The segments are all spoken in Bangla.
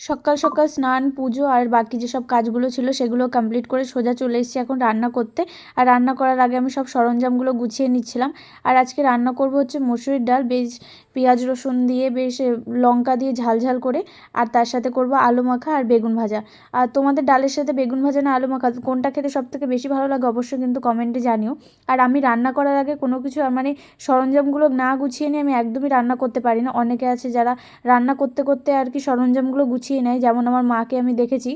সকাল সকাল স্নান, পুজো আর বাকি যেসব কাজগুলো ছিল সেগুলো কমপ্লিট করে সোজা চলে এসেছি এখন রান্না করতে। আর রান্না করার আগে আমি সব সরঞ্জামগুলো গুছিয়ে নিচ্ছিলাম। আর আজকে রান্না করব হচ্ছে মসুরির ডাল, বেশ পেঁয়াজ, রসুন দিয়ে, বেশ লঙ্কা দিয়ে ঝাল ঝাল করে। আর তার সাথে করব আলু মাখা আর বেগুন ভাজা। আর তোমাদের ডালের সাথে বেগুন ভাজা না আলু মাখা, কোনটা খেতে সব থেকে বেশি ভালো লাগে অবশ্যই কিন্তু কমেন্টে জানিও। আর আমি রান্না করার আগে কোনো কিছু মানে সরঞ্জামগুলো না গুছিয়ে নিয়ে আমি একদমই রান্না করতে পারি না। অনেকে আছে যারা রান্না করতে করতে আর কি সরঞ্জামগুলো গুছিয়ে নেয়। যেমন আমার মাকে আমি দেখেছি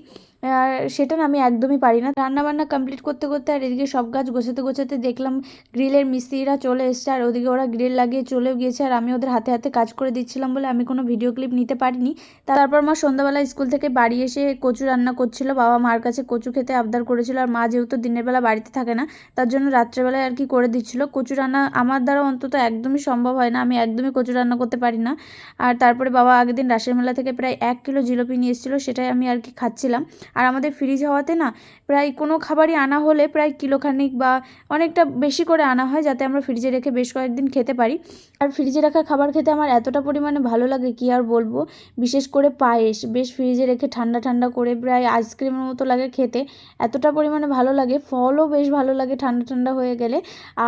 আর সেটা না আমি একদমই পারি না। রান্না বান্না কমপ্লিট করতে করতে আর এদিকে সব গাছ গোছাতে গোছাতে দেখলাম গ্রিলের মিস্ত্রিরা চলে এসছে আর ওদিকে ওরা গ্রিল লাগিয়ে চলেও গিয়েছে আর আমি ওদের হাতে হাতে কাজ করে দিচ্ছিলাম বলে আমি কোনো ভিডিও ক্লিপ নিতে পারিনি। তারপর মা সন্ধ্যাবেলা স্কুল থেকে বাড়ি এসে কচু রান্না করছিল। বাবা মার কাছে কচু খেতে আবদার করেছিল আর মা যেহেতু দিনের বেলা বাড়িতে থাকে না, তার জন্য রাত্রেবেলায় আর কি করে দিচ্ছিল। কচু রান্না আমার দ্বারা অন্তত একদমই সম্ভব হয় না, আমি একদমই কচু রান্না করতে পারি না। আর তারপরে বাবা আগের দিন রাসের মেলা থেকে প্রায় এক কিলো জিলিপি নিয়ে এসেছিল, সেটাই আমি আর কি খাচ্ছিলাম। আর আমাদের ফ্রিজ হওয়াতে না প্রায় কোনো খাবারই আনা হলে প্রায় কিলোখানিক বা অনেকটা বেশি করে আনা হয় যাতে আমরা ফ্রিজে রেখে বেশ কয়েকদিন খেতে পারি। আর ফ্রিজে রাখা খাবার খেতে আমার এতটা পরিমাণে ভালো লাগে কি আর বলব? বিশেষ করে পায়েস। বেশ ফ্রিজে রেখে ঠান্ডা ঠান্ডা করে প্রায় আইসক্রিমের মতো লাগে খেতে। এতটা পরিমাণে ভালো লাগে, ফলও বেশ ভালো লাগে ঠান্ডা ঠান্ডা হয়ে গেলে।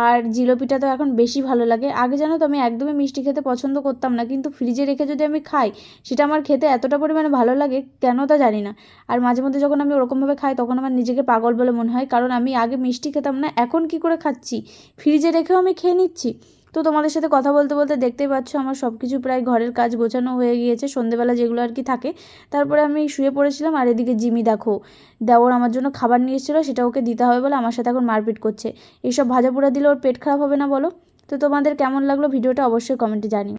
আর জিলিপিটা তো এখন বেশি ভালো লাগে। আগে জানো তো আমি একদমই মিষ্টি খেতে পছন্দ করতাম না, কিন্তু ফ্রিজে রেখে যদি আমি খাই, সেটা আমার খেতে এতটা পরিমাণে ভালো লাগে কেন তা জানি না। আর মাঝে মধ্যে যখন আমি ওরকমভাবে খাই, তখন আমার নিজেকে পাগল বলে মনে হয়। কারণ আমি আগে মিষ্টি খেতাম না, এখন কি করে খাচ্ছি? ফ্রিজে রেখেও আমি খেয়ে নিচ্ছি। তো তোমাদের সাথে কথা বলতে বলতে দেখতেই পাচ্ছ আমার সব কিছু প্রায় ঘরের কাজ গোছানো হয়ে গিয়েছে। সন্ধেবেলা যেগুলো আর কি থাকে, তারপরে আমি শুয়ে পড়েছিলাম। আর এদিকে জিমি দেখো, দেওর আমার জন্য খাবার নিয়ে এসেছিল, সেটা ওকে দিতে হবে বলে আমার সাথে এখন মারপিট করছে। এইসব ভাজা পোড়া দিলে ওর পেট খারাপ হবে না বলো? তো তোমাদের কেমন লাগল ভিডিওটা অবশ্যই কমেন্টে জানিও।